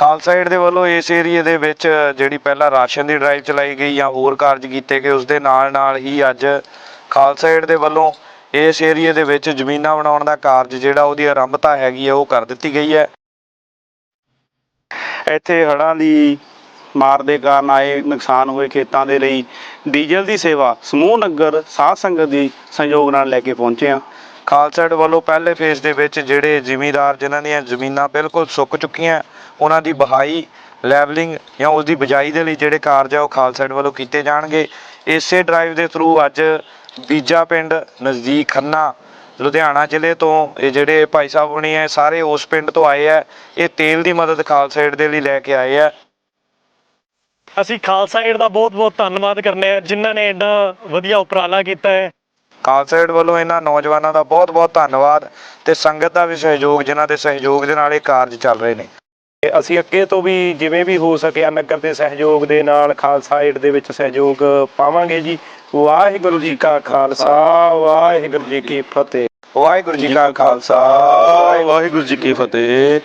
Khalsa aid ਦੇ ਵੱਲੋਂ ਇਸ ਏਰੀਏ ਦੇ ਵਿੱਚ ਜਿਹੜੀ ਪਹਿਲਾਂ ਰਾਸ਼ਨ ਦੀ ਡਰਾਈਵ ਚਲਾਈ ਗਈ ਜਾਂ ਹੋਰ ਕਾਰਜ ਕੀਤੇ ਗਏ ਉਸ ਦੇ ਨਾਲ ਨਾਲ ਹੀ ਅੱਜ ਖਾਲਸਾ ਏਡ ਦੇ ਵੱਲੋਂ ਇਸ ਏਰੀਏ ਦੇ ਵਿੱਚ ਜ਼ਮੀਨਾਂ ਬਣਾਉਣ ਦਾ ਕਾਰਜ ਜਿਹੜਾ ਉਹਦੀ ਆਰੰਭਤਾ ਹੈਗੀ ਹੈ ਉਹ ਕਰ ਦਿੱਤੀ ਗਈ ਹੈ। ਇੱਥੇ ਹੜ੍ਹਾਂ ਦੀ ਮਾਰ ਦੇ ਕਾਰਨ ਆਏ ਨੁਕਸਾਨ ਹੋਏ ਖੇਤਾਂ ਦੇ ਲਈ ਡੀਜ਼ਲ ਦੀ ਸੇਵਾ, ਸਮੂਹ ਨਗਰ, ਸਾਧ ਸੰਗਤ ਦੀ ਸੰਯੋਗ ਨਾਲ ਲੈ ਕੇ ਪਹੁੰਚੇ ਹਾਂ। ਖਾਲਸਾ ਏਡ ਵੱਲੋਂ ਪਹਿਲੇ ਫੇਜ਼ ਦੇ ਵਿੱਚ ਜਿਹੜੇ ਜ਼ਿਮੀਂਦਾਰ ਜਿਨ੍ਹਾਂ ਦੀਆਂ ਜ਼ਮੀਨਾਂ ਬਿਲਕੁਲ ਸੁੱਕ ਚੁੱਕੀਆਂ, ਉਹਨਾਂ ਦੀ ਬਹਾਈ ਲੈਵਲਿੰਗ ਜਾਂ ਉਸ ਦੀ ਬਿਜਾਈ ਦੇ ਲਈ ਜਿਹੜੇ ਕਾਰਜ ਆ ਉਹ ਖਾਲਸਾ ਏਡ ਵੱਲੋਂ ਕੀਤੇ ਜਾਣਗੇ। ਇਸੇ ਡਰਾਈਵ ਦੇ ਥਰੂ ਅੱਜ ਬੀਜਾ ਪਿੰਡ ਨਜ਼ਦੀਕ ਖੰਨਾ, ਲੁਧਿਆਣਾ ਜ਼ਿਲ੍ਹੇ ਤੋਂ ਇਹ ਜਿਹੜੇ ਭਾਈ ਸਾਹਿਬ ਹੁਣੀ ਹੈ ਸਾਰੇ ਉਸ ਪਿੰਡ ਤੋਂ ਆਏ ਆ। ਇਹ ਤੇਲ ਦੀ ਮਦਦ ਖਾਲਸਾ ਏਡ ਦੇ ਲਈ ਲੈ ਕੇ ਆਏ ਆ। ਅਸੀਂ ਖਾਲਸਾ ਏਡ ਦਾ ਬਹੁਤ ਬਹੁਤ ਧੰਨਵਾਦ ਕਰਨੇ ਆ, ਜਿਨ੍ਹਾਂ ਨੇ ਐਡਾ ਵਧੀਆ ਉਪਰਾਲਾ ਕੀਤਾ ਹੈ। ਖਾਲਸਾ ਏਡ ਵੱਲੋਂ ਇਹਨਾਂ ਨੌਜਵਾਨਾਂ ਦਾ ਬਹੁਤ ਬਹੁਤ ਧੰਨਵਾਦ ਤੇ ਸੰਗਤ ਦਾ ਵੀ ਸਹਿਯੋਗ, ਜਿਨ੍ਹਾਂ ਦੇ ਸਹਿਯੋਗ ਦੇ ਨਾਲ ਇਹ ਕਾਰਜ ਚੱਲ ਰਹੇ ਨੇ। ਤੇ ਅਸੀਂ ਅੱਗੇ ਤੋਂ ਵੀ ਜਿਵੇਂ ਵੀ ਹੋ ਸਕਿਆ ਨਗਰ ਦੇ ਸਹਿਯੋਗ ਦੇ ਨਾਲ ਖਾਲਸਾ ਏਡ ਦੇ ਵਿੱਚ ਸਹਿਯੋਗ ਪਾਵਾਂਗੇ ਜੀ। ਵਾਹਿਗੁਰੂ ਜੀ ਕਾ ਖਾਲਸਾ, ਵਾਹਿਗੁਰੂ ਜੀ ਕੀ ਫਤਿਹ। ਵਾਹਿਗੁਰੂ ਜੀ ਕਾ ਖਾਲਸਾ, ਵਾਹਿਗੁਰੂ ਜੀ ਕੀ ਫਤਿਹ।